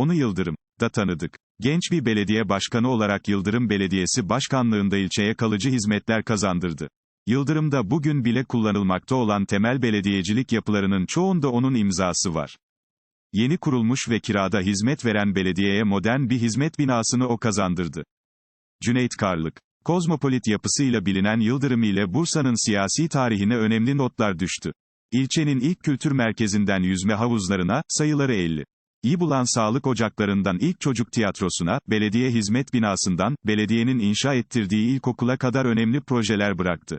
Onu Yıldırım da tanıdık. Genç bir belediye başkanı olarak Yıldırım Belediyesi Başkanlığında ilçeye kalıcı hizmetler kazandırdı. Yıldırım'da bugün bile kullanılmakta olan temel belediyecilik yapılarının çoğunda onun imzası var. Yeni kurulmuş ve kirada hizmet veren belediyeye modern bir hizmet binasını o kazandırdı. Cüneyt Karlık Kozmopolit yapısıyla bilinen Yıldırım ile Bursa'nın siyasi tarihine önemli notlar düştü. İlçenin ilk kültür merkezinden yüzme havuzlarına, sayıları 50. İyi bulan sağlık ocaklarından ilk çocuk tiyatrosuna, belediye hizmet binasından, belediyenin inşa ettirdiği ilkokula kadar önemli projeler bıraktı.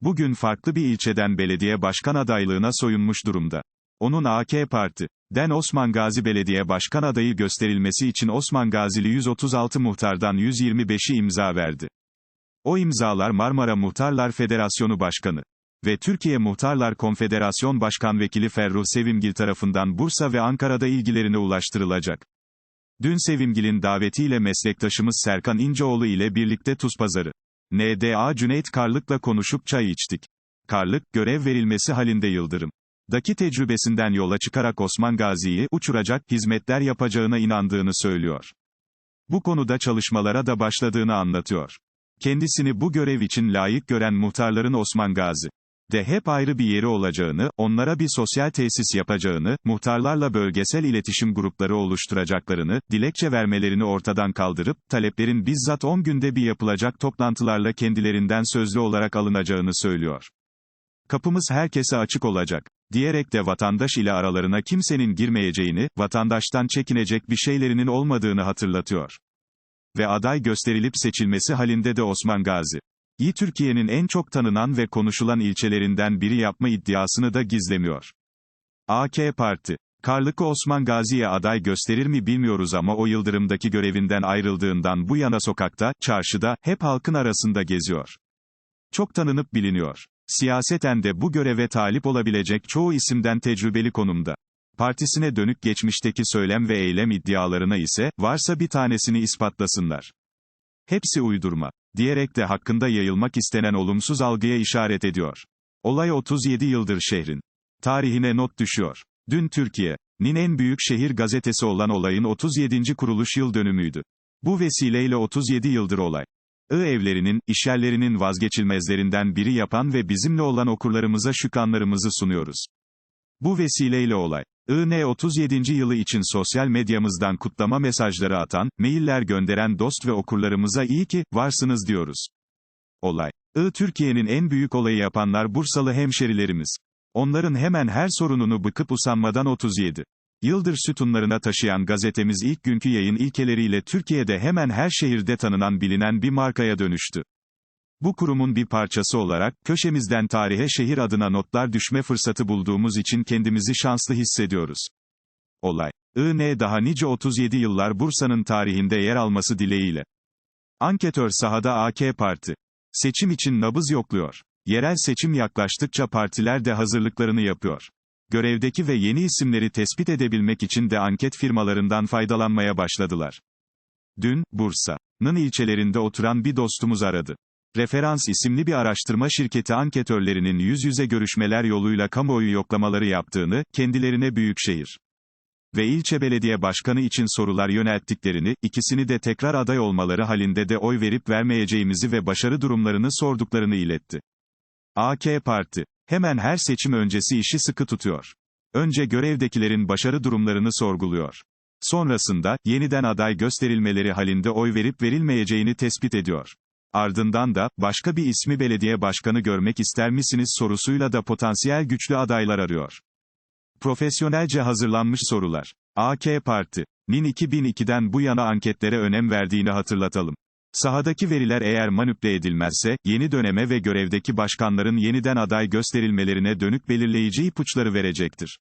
Bugün farklı bir ilçeden belediye başkan adaylığına soyunmuş durumda. Onun AK Parti, Den Osman Gazi Belediye Başkan adayı gösterilmesi için Osman Gazili 136 muhtardan 125'i imza verdi. O imzalar Marmara Muhtarlar Federasyonu Başkanı ve Türkiye Muhtarlar Konfederasyon Başkan Vekili Ferruh Sevimgil tarafından Bursa ve Ankara'da ilgilerine ulaştırılacak. Dün Sevimgil'in davetiyle meslektaşımız Serkan İnceoğlu ile birlikte Tuzpazarı. NDA Cüneyt Karlık'la konuşup çay içtik. Karlık, görev verilmesi halinde Yıldırım. Daki tecrübesinden yola çıkarak Osman Gazi'yi uçuracak hizmetler yapacağına inandığını söylüyor. Bu konuda çalışmalara da başladığını anlatıyor. Kendisini bu görev için layık gören muhtarların Osman Gazi de hep ayrı bir yeri olacağını, onlara bir sosyal tesis yapacağını, muhtarlarla bölgesel iletişim grupları oluşturacaklarını, dilekçe vermelerini ortadan kaldırıp, taleplerin bizzat 10 günde bir yapılacak toplantılarla kendilerinden sözlü olarak alınacağını söylüyor. Kapımız herkese açık olacak, diyerek de vatandaş ile aralarına kimsenin girmeyeceğini, vatandaştan çekinecek bir şeylerinin olmadığını hatırlatıyor. Ve aday gösterilip seçilmesi halinde de Osman Gazi. İyi Türkiye'nin en çok tanınan ve konuşulan ilçelerinden biri yapma iddiasını da gizlemiyor. AK Parti Karlık'ı Osman Gazi'ye aday gösterir mi bilmiyoruz ama o Yıldırım'daki görevinden ayrıldığından bu yana sokakta, çarşıda, hep halkın arasında geziyor. Çok tanınıp biliniyor. Siyaseten de bu göreve talip olabilecek çoğu isimden tecrübeli konumda. Partisine dönük geçmişteki söylem ve eylem iddialarına ise, varsa bir tanesini ispatlasınlar. Hepsi uydurma. Diyerek de hakkında yayılmak istenen olumsuz algıya işaret ediyor. Olay 37 yıldır şehrin tarihine not düşüyor. Dün Türkiye'nin en büyük şehir gazetesi olan olayın 37. kuruluş yıl dönümüydü. Bu vesileyle 37 yıldır olay. I evlerinin, işyerlerinin vazgeçilmezlerinden biri yapan ve bizimle olan okurlarımıza şükranlarımızı sunuyoruz. Bu vesileyle olay. IN 37. yılı için sosyal medyamızdan kutlama mesajları atan, mailler gönderen dost ve okurlarımıza iyi ki, varsınız diyoruz. Olay. I Türkiye'nin en büyük olayı yapanlar Bursalı hemşerilerimiz. Onların hemen her sorununu bıkıp usanmadan 37. Yıldır sütunlarına taşıyan gazetemiz ilk günkü yayın ilkeleriyle Türkiye'de hemen her şehirde tanınan bilinen bir markaya dönüştü. Bu kurumun bir parçası olarak, köşemizden tarihe şehir adına notlar düşme fırsatı bulduğumuz için kendimizi şanslı hissediyoruz. Olay. IN daha nice 37 yıllar Bursa'nın tarihinde yer alması dileğiyle. Anketör sahada AK Parti. Seçim için nabız yokluyor. Yerel seçim yaklaştıkça partiler de hazırlıklarını yapıyor. Görevdeki ve yeni isimleri tespit edebilmek için de anket firmalarından faydalanmaya başladılar. Dün, Bursa'nın ilçelerinde oturan bir dostumuz aradı. Referans isimli bir araştırma şirketi anketörlerinin yüz yüze görüşmeler yoluyla kamuoyu yoklamaları yaptığını, kendilerine büyükşehir ve ilçe belediye başkanı için sorular yönelttiklerini, ikisini de tekrar aday olmaları halinde de oy verip vermeyeceğimizi ve başarı durumlarını sorduklarını iletti. AK Parti, hemen her seçim öncesi işi sıkı tutuyor. Önce görevdekilerin başarı durumlarını sorguluyor. Sonrasında, yeniden aday gösterilmeleri halinde oy verip verilmeyeceğini tespit ediyor. Ardından da, başka bir ismi belediye başkanı görmek ister misiniz sorusuyla da potansiyel güçlü adaylar arıyor. Profesyonelce hazırlanmış sorular. AK Parti'nin 2002'den bu yana anketlere önem verdiğini hatırlatalım. Sahadaki veriler eğer manipüle edilmezse, yeni döneme ve görevdeki başkanların yeniden aday gösterilmelerine dönük belirleyici ipuçları verecektir.